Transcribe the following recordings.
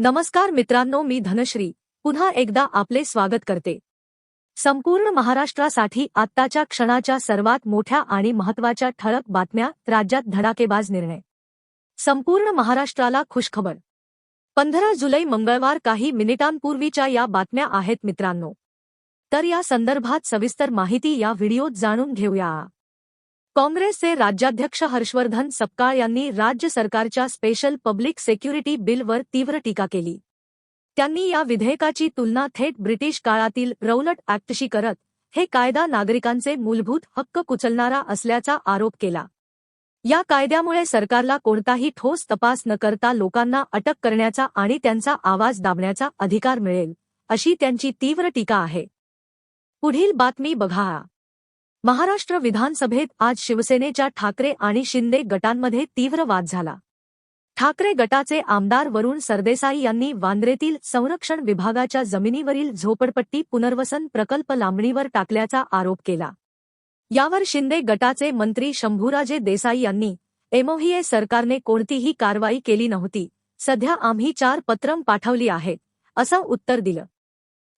नमस्कार मित्रांनो मी धनश्री. पुन्हा एकदा आपले स्वागत करते. संपूर्ण महाराष्ट्रासाठी आत्ताच्या क्षणाच्या सर्वात मोठ्या आणि महत्त्वाच्या ठळक बातम्या राज्यात धडाकेबाज निर्णय. संपूर्ण महाराष्ट्राला खुशखबर. पंधरा जुलै मंगळवार काही मिनिटांपूर्वीच्या या बातम्या आहेत मित्रांनो. तर या संदर्भात सविस्तर माहिती या व्हिडिओत जाणून घेऊया. काँग्रेसचे राज्याध्यक्ष हर्षवर्धन सपकाळ यांनी राज्य सरकारच्या स्पेशल पब्लिक सेक्युरिटी बिलवर तीव्र टीका केली. त्यांनी या विधेयकाची तुलना थेट ब्रिटिश काळातील रौलट ऍक्टशी करत हे कायदा नागरिकांचे मूलभूत हक्क कुचलणारा असल्याचा आरोप केला. या कायद्यामुळे सरकारला कोणताही ठोस तपास न करता लोकांना अटक करण्याचा आणि त्यांचा आवाज दाबण्याचा अधिकार मिळेल अशी त्यांची तीव्र टीका आहे. पुढील बातमी बघा. महाराष्ट्र विधानसभेत आज शिवसेनेच्या ठाकरे आणि शिंदे गटांमध्ये तीव्र वाद झाला. ठाकरे गटाचे आमदार वरुण सरदेसाई यांनी वांद्रेतील संरक्षण विभागाच्या जमिनीवरील झोपडपट्टी पुनर्वसन प्रकल्प लांबणीवर टाकल्याचा आरोप केला. यावर शिंदे गटाचे मंत्री शंभूराजे देसाई यांनी एमओहीए सरकारने कोणतीही कारवाई केली नव्हती. सध्या आम्ही चार पत्रम पाठवली आहेत असं उत्तर दिलं.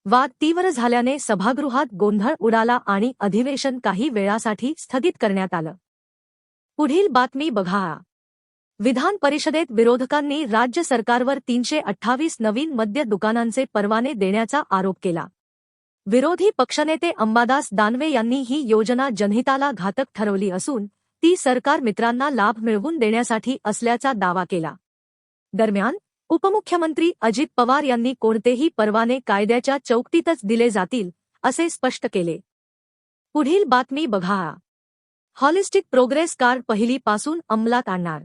वाद तीव्र झाल्याने सभागृहात गोंधळ उडाला आणि अधिवेशन काही वेळासाठी स्थगित करण्यात आलं. पुढील बातमी बघा. विधान परिषदेत विरोधकांनी राज्य सरकारवर तीनशे अठ्ठावीस नवीन मद्य दुकानांचे परवाने देण्याचा आरोप केला. विरोधी पक्षनेते अंबादास दानवे यांनी ही योजना जनहिताला घातक ठरवली असून ती सरकार मित्रांना लाभ मिळवून देण्यासाठी असल्याचा दावा केला. दरम्यान उपमुख्यमंत्री अजित पवार यांनी कोणतेही परवाने कायद्याच्या चौकटीतच दिले जातील असे स्पष्ट केले. पुढील बातमी बघा. हॉलिस्टिक प्रोग्रेस कार्ड पहिलीपासून अंमलात आणणार.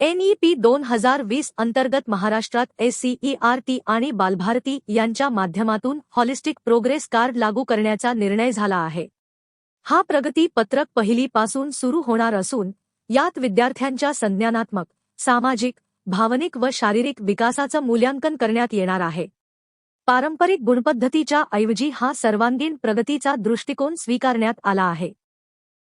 एनईपी दोन हजार वीस अंतर्गत महाराष्ट्रात एससीईआरटी आणि बालभारती यांच्या माध्यमातून हॉलिस्टिक प्रोग्रेस कार्ड लागू करण्याचा निर्णय झाला आहे. हा प्रगती पत्रक पहिलीपासून सुरू होणार असून यात विद्यार्थ्यांच्या संज्ञानात्मक सामाजिक भावनिक व शारीरिक विकासाचं मूल्यांकन करण्यात येणार आहे. पारंपरिक गुणपद्धतीच्या ऐवजी हा सर्वांगीण प्रगतीचा दृष्टिकोन स्वीकारण्यात आला आहे.